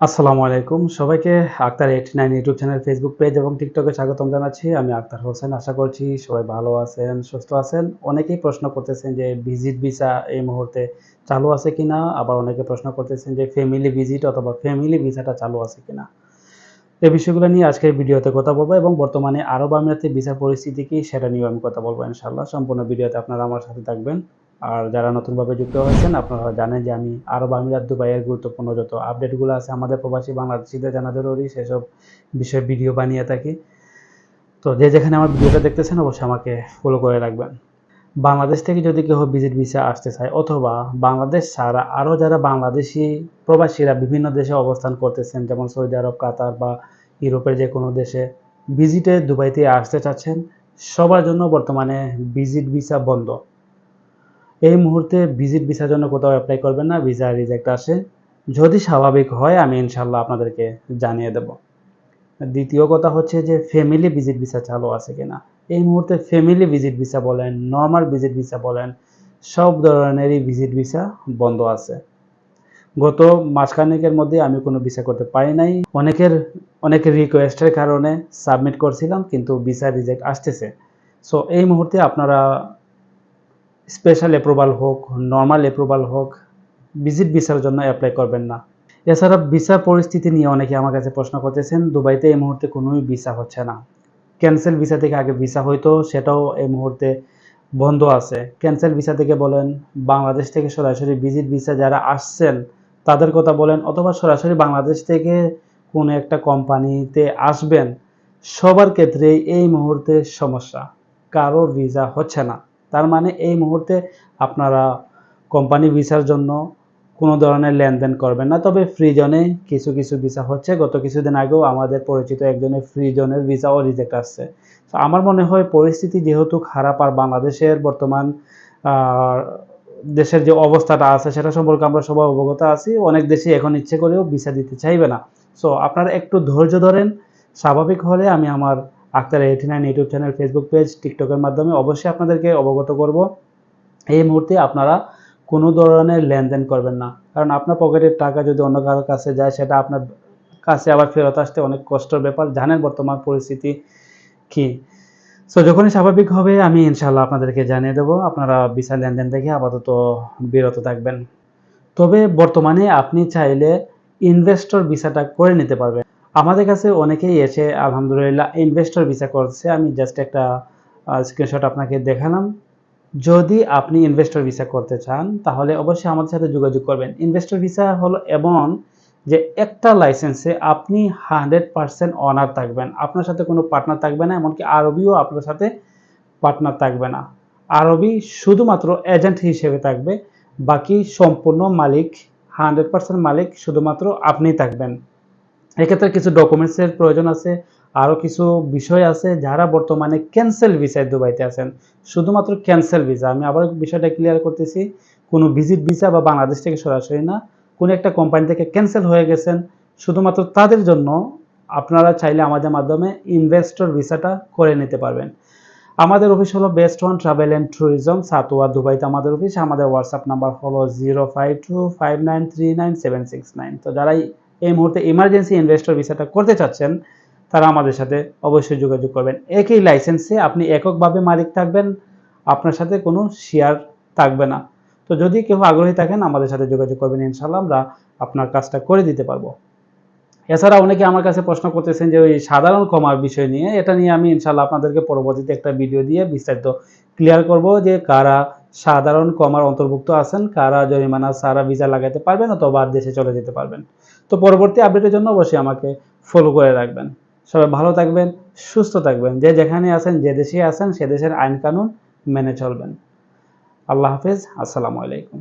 আসসালামু আলাইকুম। সবাইকে Akhtar eight nine YouTube channel Facebook page এবং টিকটকে স্বাগতম জানাচ্ছি। আমি আক্তার হোসেন। আশা করছি সবাই ভালো আছেন, সুস্থ আছেন। অনেকেই প্রশ্ন করতেছেন যে ভিজিট ভিসা এই মুহূর্তে চালু আছে কিনা? আবার অনেকে প্রশ্ন করতেছেন যে ফ্যামিলি ভিজিট অথবা ফ্যামিলি ভিসাটা চালু আছে কিনা? এই বিষয়গুলো নিয়ে আজকের ভিডিওতে কথা বলব এবং বর্তমানে আরব আমিরাতে ভিসা পরিস্থিতি কি সেটা নিয়ে আমি কথা বলব ইনশাল্লাহ সম্পূর্ণ ভিডিওতে আপনারা আমার সাথে থাকবেন। আর যারা নতুনভাবে যুক্ত হয়েছেন, আপনারা জানেন যে আমি আরব আমিরাত দুবাইয়ের গুরুত্বপূর্ণ যত আপডেটগুলো আছে আমাদের প্রবাসী বাংলাদেশিদের জানা জরুরি সেসব বিষয়ে ভিডিও বানিয়ে থাকি। তো যে যেখানে আমার ভিডিওটা দেখতেছেন, অবশ্যই আমাকে ফলো করে রাখবেন। বাংলাদেশ থেকে যদি কেউ ভিজিট ভিসা আসতে চায়, অথবা বাংলাদেশ ছাড়া আরও যারা বাংলাদেশি প্রবাসীরা বিভিন্ন দেশে অবস্থান করতেছেন, যেমন সৌদি আরব, কাতার বা ইউরোপের যে কোনো দেশে ভিজিটে দুবাইতে আসতে চাচ্ছেন, সবার জন্য বর্তমানে ভিজিট ভিসা বন্ধ। এই মুহূর্তে ভিজিট ভিসার জন্য কোথাও অ্যাপ্লাই করবেন না ভিসা রিজেক্ট আসে। যদি স্বাভাবিক হয়, আমি ইনশাল্লাহ আপনাদেরকে জানিয়ে দেব। দ্বিতীয় কথা হচ্ছে যে ফ্যামিলি ভিজিট ভিসা চালু আছে কিনা। এই মুহূর্তে ফ্যামিলি ভিজিট ভিসা বলেন নর্মাল ভিজিট ভিসা বলেন, সব ধরনেরই ভিজিট ভিসা বন্ধ আছে। গত মাসখানেকের মধ্যে আমি কোনো ভিসা করতে পারি নাই। অনেকের অনেকের রিকোয়েস্টের কারণে সাবমিট করছিলাম, কিন্তু ভিসা রিজেক্ট আসতেছে। সো এই মুহূর্তে আপনারা স্পেশাল অ্যাপ্রুভাল হোক নর্মাল অ্যাপ্রুভাল হোক ভিজিট ভিসার জন্য অ্যাপ্লাই করবেন না। এছাড়া ভিসা পরিস্থিতি নিয়ে অনেকে আমার কাছে প্রশ্ন করতেছেন, দুবাইতে এই মুহূর্তে কোনোই ভিসা হচ্ছে না। ক্যান্সেল ভিসা থেকে আগে ভিসা হইতো, সেটাও এই মুহূর্তে বন্ধ আছে। ক্যান্সেল ভিসা থেকে বলেন, বাংলাদেশ থেকে সরাসরি ভিজিট ভিসা যারা আসছেন, তাদের কথা বলেন, অথবা সরাসরি বাংলাদেশ থেকে কোনো একটা কোম্পানিতে আসবেন, সবার ক্ষেত্রেই এই মুহূর্তে সমস্যা। কারও ভিসা হচ্ছে না। তার মানে এই মুহূর্তে আপনারা কোম্পানি ভিসার জন্য কোনো ধরনের লেনদেন করবেন না। তবে ফ্রি জোনে কিছু কিছু ভিসা হচ্ছে। গত কিছুদিন আগেও আমাদের পরিচিত একজনের ফ্রি জোনের ভিসাও রিজেক্ট আসছে। তো আমার মনে হয় পরিস্থিতি যেহেতু খারাপ আর বাংলাদেশের বর্তমান দেশের যে অবস্থাটা আছে সেটা সম্পর্কে আমরা সবাই অবগত আছি। অনেক দেশই এখন ইচ্ছে করেও ভিসা দিতে চাইবে না। সো আপনারা একটু ধৈর্য ধরেন। স্বাভাবিক হলে আমি আমার Akhtar eighty nine YouTube channel Facebook page টিকটকের মাধ্যমে অবশ্যই আপনাদেরকে অবগত করব। এই মুহূর্তে আপনারা কোনো ধরনের লেনদেন করবেন না। কারণ আপনার পকেটের টাকা যদি অন্য কারোর কাছে যায়, সেটা আপনার কাছে আবার ফেরত আসতে অনেক কষ্টের ব্যাপার। জানেন বর্তমান পরিস্থিতি কি? সো যখনই স্বাভাবিক হবে, আমি ইনশাল্লাহ আপনাদেরকে জানিয়ে দেবো। আপনারা বিশাল লেনদেন থেকে আপাতত বিরত থাকবেন। তবে বর্তমানে আপনি চাইলে ইনভেস্টর ভিসাটা করে নিতে পারবেন। আমাদের কাছে অনেকেই এসে, আলহামদুলিল্লাহ ইনভেস্টর ভিসা করছে। আমি জাস্ট একটা স্ক্রিনশট আপনাকে দেখালাম। যদি আপনি ইনভেস্টর ভিসা করতে চান, তাহলে অবশ্যই আমাদের সাথে যোগাযোগ করবেন। ইনভেস্টর ভিসা হলো এমন যে একটা লাইসেন্সে আপনি হান্ড্রেড পারসেন্ট অনার থাকবেন। আপনার সাথে কোনো পার্টনার থাকবে না, এমনকি আরবিও আপনার সাথে পার্টনার থাকবে না। আরবি শুধুমাত্র এজেন্ট হিসেবে থাকবে, বাকি সম্পূর্ণ মালিক হান্ড্রেড পারসেন্ট মালিক শুধুমাত্র আপনিই থাকবেন। এক্ষেত্রে কিছু ডকুমেন্টসের প্রয়োজন আছে, আরও কিছু বিষয় আছে যারা বর্তমানে ক্যান্সেল ভিসায় দুবাইতে আছেন। শুধুমাত্র ক্যান্সেল ভিসা আমি আবার বিষয়টা ক্লিয়ার করতেছি, কোনো ভিজিট ভিসা বা বাংলাদেশ থেকে সরাসরি না, কোনো একটা কোম্পানি থেকে ক্যান্সেল হয়ে গেছেন, শুধুমাত্র তাদের জন্য আপনারা চাইলে আমাদের মাধ্যমে ইনভেস্টর ভিসাটা করে নিতে পারবেন। আমাদের অফিস হলো best one travel and tourism Satwa, দুবাইতে আমাদের অফিস আমাদের হোয়াটসঅ্যাপ নাম্বার হলো zero five two five nine three nine seven six nine তো যারা এই মুহূর্তে ইমার্জেন্সি ইনভেস্টর ভিসাটা করতে চাচ্ছেন, তারা আমাদের সাথে অবশ্যই যোগাযোগ করবেন। একই লাইসেন্সে আপনি এককভাবে মালিক থাকবেন, আপনার সাথে কোনো শেয়ার থাকবে না। তো যদি কেউ আগ্রহী থাকেন, আমাদের সাথে যোগাযোগ করবেন ইনশাল্লাহ আমরা আপনার কাজটা করে দিতে পারব। এছাড়া অনেকে আমার কাছে প্রশ্ন করতেছেন যে, ওই সাধারণ কমার বিষয় নিয়ে, এটা নিয়ে আমি ইনশাল্লাহ আপনাদেরকে পরবর্তীতে একটা ভিডিও দিয়ে বিস্তারিত ক্লিয়ার করব যে, কারা সাধারণ কমার অন্তর্ভুক্ত আছেন, কারা জরিমানা, সারা ভিসা লাগাতে পারবেন অথবা দেশে চলে যেতে পারবেন। তো পরবর্তী আপডেটের জন্য অবশ্যই আমাকে ফলো করে রাখবেন। সবাই ভালো থাকবেন, সুস্থ থাকবেন। যে যেখানে আছেন, যে দেশে আছেন, সে দেশের আইন কানুন মেনে চলবেন। আল্লাহ হাফিজ, আসসালামু আলাইকুম।